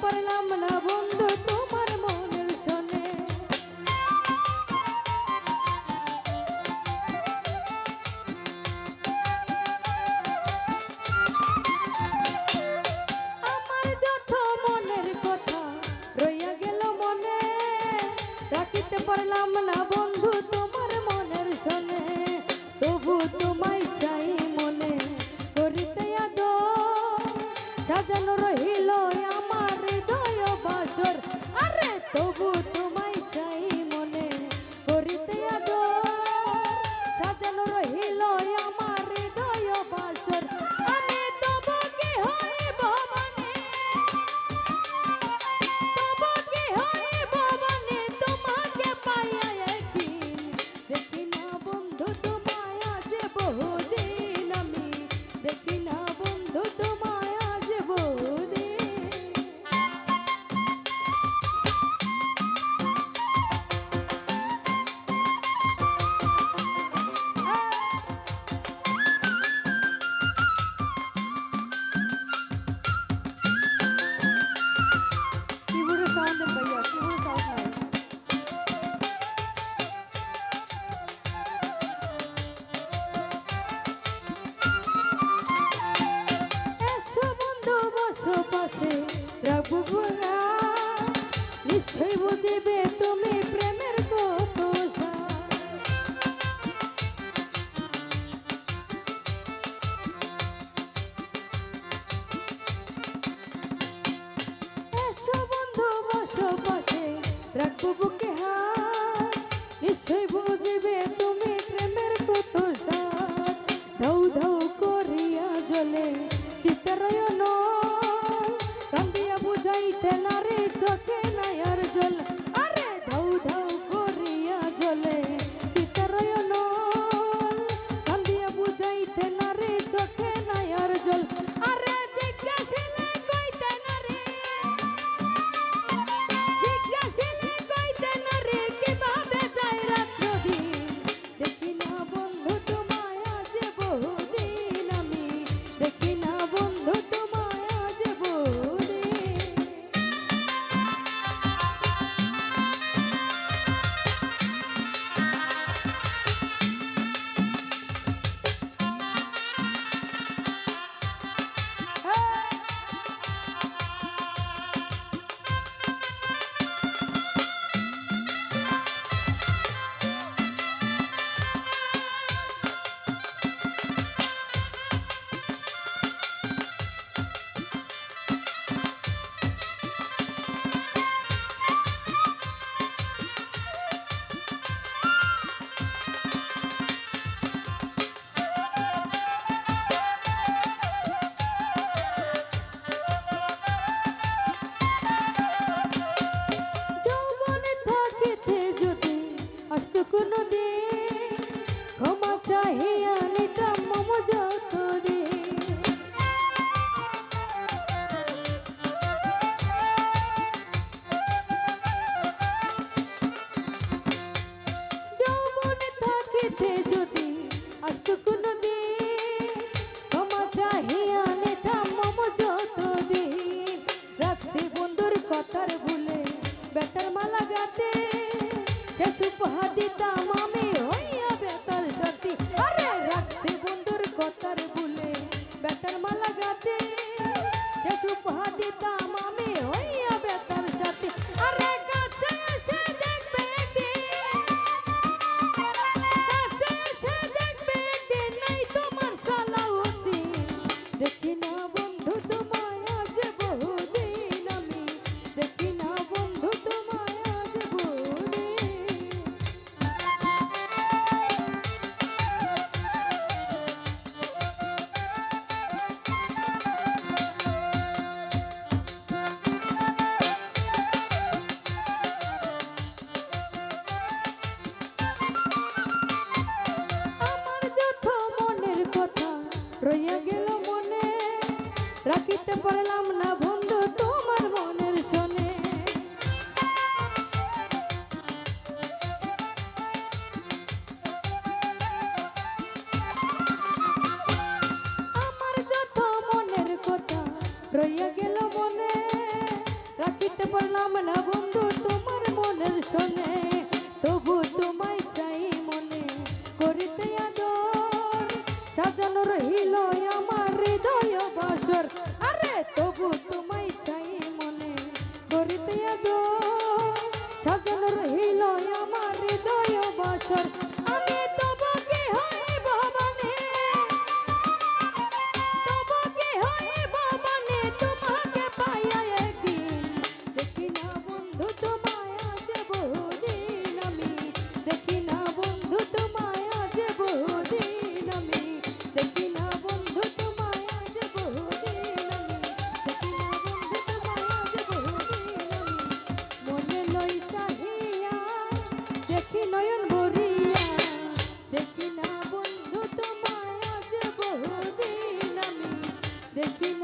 পারলাম না বন্ধু তোমার মনের শোনে আমার যত মনের কথা রইয়া গেল মনে রাখিতে পারলাম না বন্ধু তোমার মনের শোনে তবু তোমায় চাই মনে, করিতে আদ সাজানো রহি তবু বুঝিবে তুমি প্রেমের কো রাতে শেষ উপহার দিতাম আমি Eu vou... Thank you.